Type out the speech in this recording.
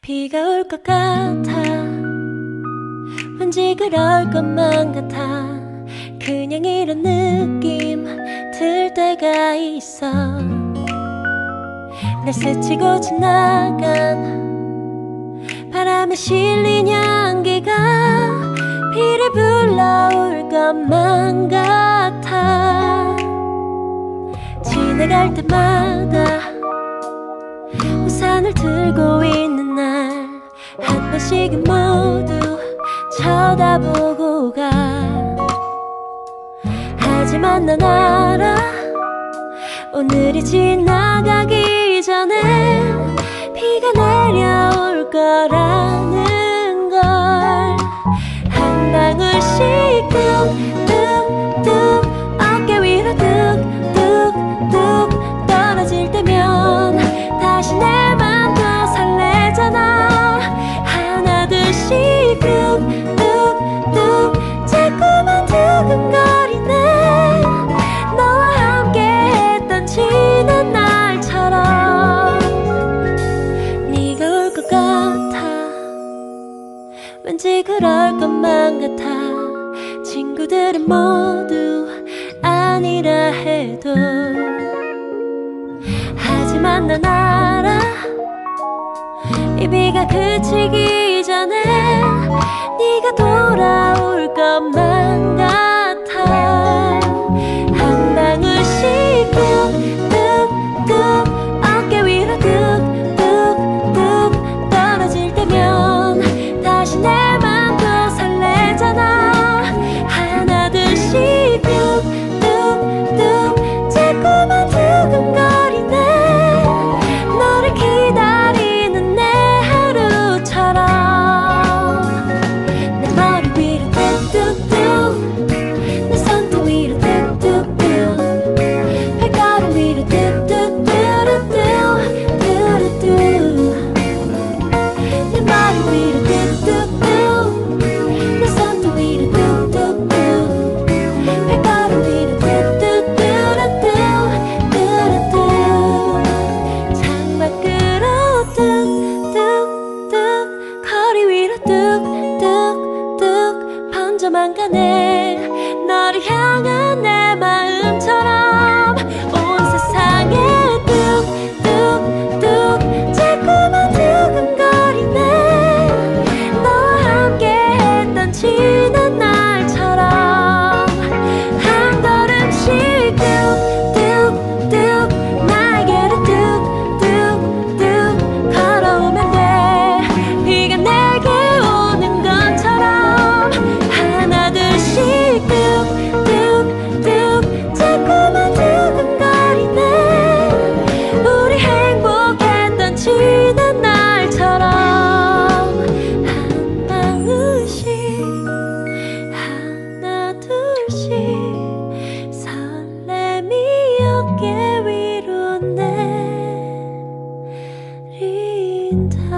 비가 올 것 같아. 왠지 그럴 것만 같아. 그냥 이런 느낌 들 때가 있어. 날 스치고 지나간 바람에 실린 향기가 비를 불러올 것만 같아. 지나갈 때마다 손을 들고 있는 날 한 번씩은 모두 쳐다보고 가. 하지만 난 알아 오늘이 지나가기 전에 비가 내려올 거라는 같아. 왠지 그럴 것만 같아. 친구들은 모두 아니라 해도. 하지만 난 알아. 이 비가 그치기 전에 네가 돌아올 것만 도망가네 in time.